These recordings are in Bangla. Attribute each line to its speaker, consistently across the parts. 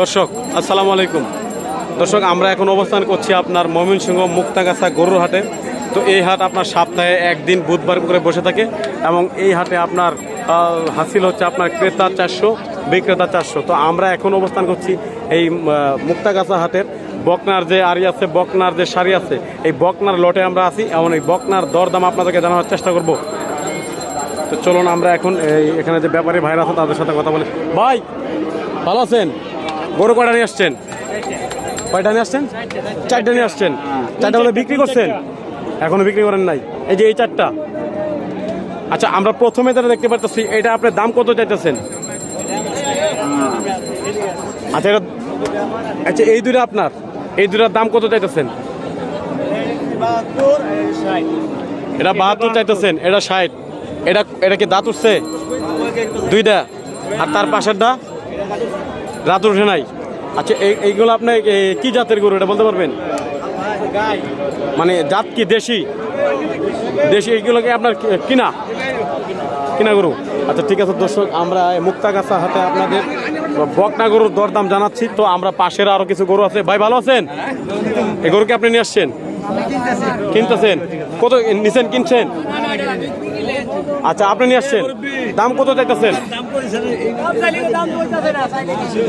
Speaker 1: দর্শক, আসসালামু আলাইকুম। দর্শক, আমরা এখন অবস্থান করছি আপনার ময়মনসিংহ মুক্তাগাছা গরুর হাটে। তো এই হাট আপনার সপ্তাহে একদিন বুধবার করে বসে থাকে এবং এই হাটে আপনার হাসিল হচ্ছে আপনার ক্রেতা চারশো, বিক্রেতা চারশো। তো আমরা এখন অবস্থান করছি এই মুক্তাগাছা হাটের। বকনার যে আড়ি আছে, বকনার যে শাড়ি আছে, এই বকনার লটে আমরা আছি এবং এই বকনার দরদাম আপনাদেরকে জানানোর চেষ্টা করব। তো চলুন আমরা এখন এই, এখানে যে ব্যাপারী ভাইরা আছে, তাদের সাথে কথা বলি। ভাই, ভালো আছেন? গরু কয়টা নিয়ে আসছেন? কয়টা নিয়ে আসছেন? চারটা নিয়ে আসছেন। চারটা বলে বিক্রি করছেন? এখনও বিক্রি করেন নাই। এই যে এই চারটা। আচ্ছা আমরা প্রথমে যেটা দেখতে পাচ্ছি এটা আপনার দাম কত চাইতেছেন? আচ্ছা এটা আচ্ছা এই দুটো আপনার। এই দুটার দাম কত চাইতেছেন? এটা বাহাত্তর চাইতেছেন, এটা ষাট। এটা এটা কি দাঁত উঠছে? দুইটা। আর তার পাশেরটা? রাত উঠে নাই। আচ্ছা এই এইগুলো আপনার এ, কি জাতের গরু? এটা বলতে পারবেন? মানে জাত কি দেশি? দেশি এইগুলোকে আপনার কিনা? কিনা গরু? আচ্ছা ঠিক আছে দর্শক আমরা মুক্তাগাছা হাতে আপনাদের বকনা গরুর দরদাম জানাচ্ছি। তো আমরা পাশের আরও কিছু গরু আছে। ভাই ভালো আছেন? এই গরুকে আপনি নিয়ে আসছেন? কিনতেছেন? কত নিছেন কিনছেন? আচ্ছা আপনি নিয়ে আসছেন? দাম কত চাইতেছেন?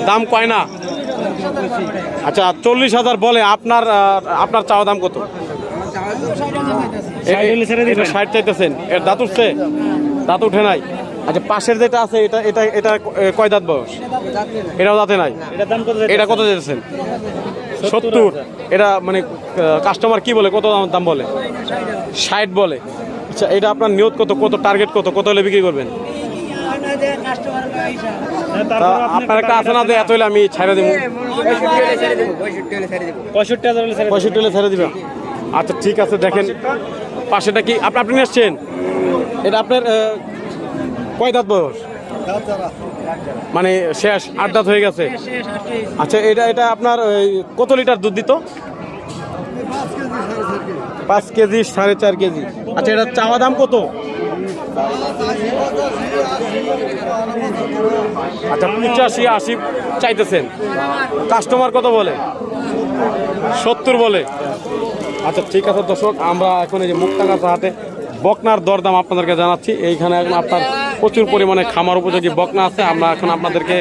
Speaker 1: দাম কয় না? আচ্ছা চল্লিশ হাজার বলে আপনার আপনার চাওয়া দাম কত? ষাট চাইতেছেন। এর দাঁত উঠছে? দাঁত উঠে নাই। আচ্ছা পাশের যেটা আছে এটা এটা এটা কয় দাঁত বয়স? এটাও দাঁতে নাই। এটা কত চাইতেছেন? সত্তর। এটা মানে কাস্টমার কি বলে? কত দাম- দাম বলে? ষাট বলে। আচ্ছা এটা আপনার নিয়ত কত? কত টার্গেট কত? কত হলে বিক্রি করবেন? আপনার একটা আছে না এত হলে আমি ছাড়া দিব পঁয়ষট্টি হলে ছেড়ে দিবেন আচ্ছা ঠিক আছে দেখেন। পাশেটা কি? আপনি আপনি আসছেন? এটা আপনার কয় দাঁত বয়স? মানে শেষ আট দাঁত হয়ে গেছে? আচ্ছা এটা এটা আপনার ওই, কত লিটার দুধ দিত? পাঁচ কেজি সাড়ে চার কেজি। আচ্ছা এটা চাওয়া দাম কত? আচ্ছা পঁচাশি, আশি চাইতেছেন। কাস্টমার কত বলে? সত্তর বলে। আচ্ছা ঠিক আছে দর্শক, আমরা এখন এই যে মুক্তাগাছা হাটে বকনার দরদাম আপনাদেরকে জানাচ্ছি। এইখানে এখন আপনার প্রচুর পরিমাণে খামার উপযোগী বকনা আছে। আমরা এখন আপনাদেরকে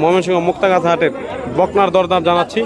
Speaker 1: ময়মনসিংহ মুক্তাগাছা হাটের বকনার দরদাম জানাচ্ছি।